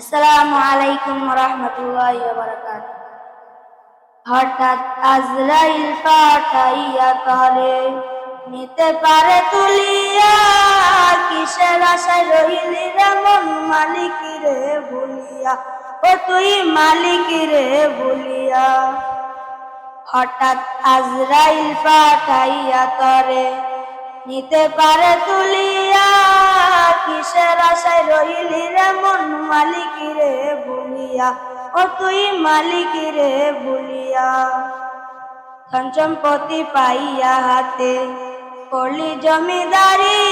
আসসালামু আলাইকুম রহমতুল্লাহ বারাকাত হঠাৎ আজরাইল পাঠাইয়া তরে নিতে পারে তুলিয়া, কিসের আশায় রহিলি রে মন মালিক রে ভুলিয়া? ও তুই মালিক রে ভুলিয়া। হঠাৎ আজরাইল পাঠাইয়া তরে নিতে পারে তুলিয়া, কিসের আশায় রইলি রে মন মালিক রে ভুলিয়া, ও তুই মালিক রে ধন সম্পত্তি পাইয়া হাতে করলি জমিদারি।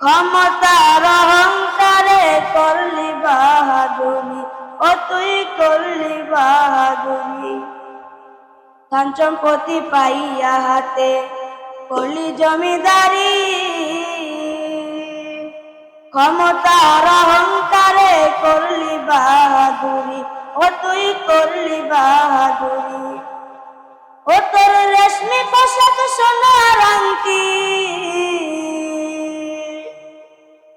ক্ষমতার অহংকারে করলি বাহাদুরি, ও তুই করলি বাহাদুরি। সম্পত্তি পাইয়া হাতে করলি জমিদারি। ক্ষমতার অহংকারে করলি বাহাদুরি, ও তুই করলি বাহাদুরি। ও তোর রেশমি পোশাক সোনার আংটি।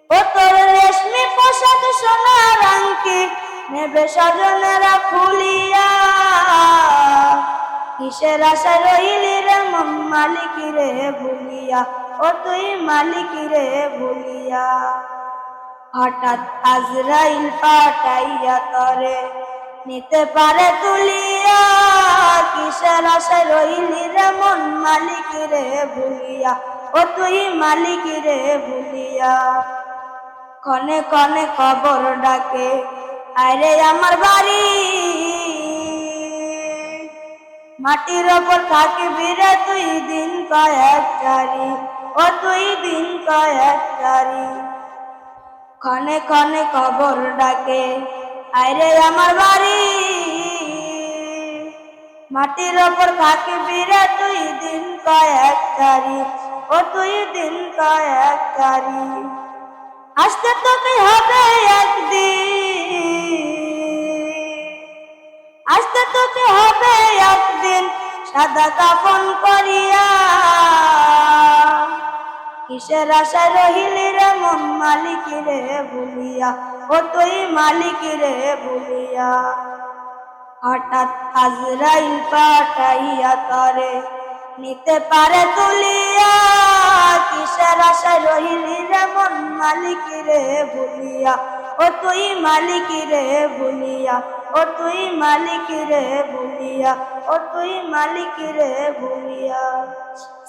ও তোর রেশমি পোশাক সোনার আংটি, নেবে স্বজনেরা খুলিয়া। কিসের আশা রইলি রে মালিক রে ভুলিয়া, ও তুই মালিক রে ভুলিয়া। হঠাৎ আজরাইল পাঠাইয়া তরে নিতে পারে তুলিয়া, কিসের আশা রইলি রে মন মালিক রে ভুলিয়া? ও তুই মালিক রে ভুলিয়া। কনে কনে খবর ডাকে আরে আমার বাড়ি, মাটির ওপর থাকবি রে তুই দিন কয়েক চারি, ও তুই দিন কয়েক চারি। ক্ষণে ক্ষণে খবর ডাকে আরে আমার বাড়ি, মাটির ওপর থাকবি রে তুই দিন কয়েক চারি, ও তুই দিন কয়েক চারি। আসতে তোকে হবে একদিন, আসতে তোকে হবে একদিন, সাদা কাপন করিয়া কিসের আশায় রহিলি রে মন মালিক রে ভুলিয়া? ও তুই মালিক রে ভুলিয়া। হঠাৎ আজরাইল পাঠাইয়া তরে, নিতে পারে তুলিয়া। কিসের আশায় রহিলি রে মন মালিক রে ভুলিয়া? ও তুই মালিক রে ভুলিয়া। ও তুই মালিক রে ভুলিয়া। ও তুই মালিক রে ভুলিয়া।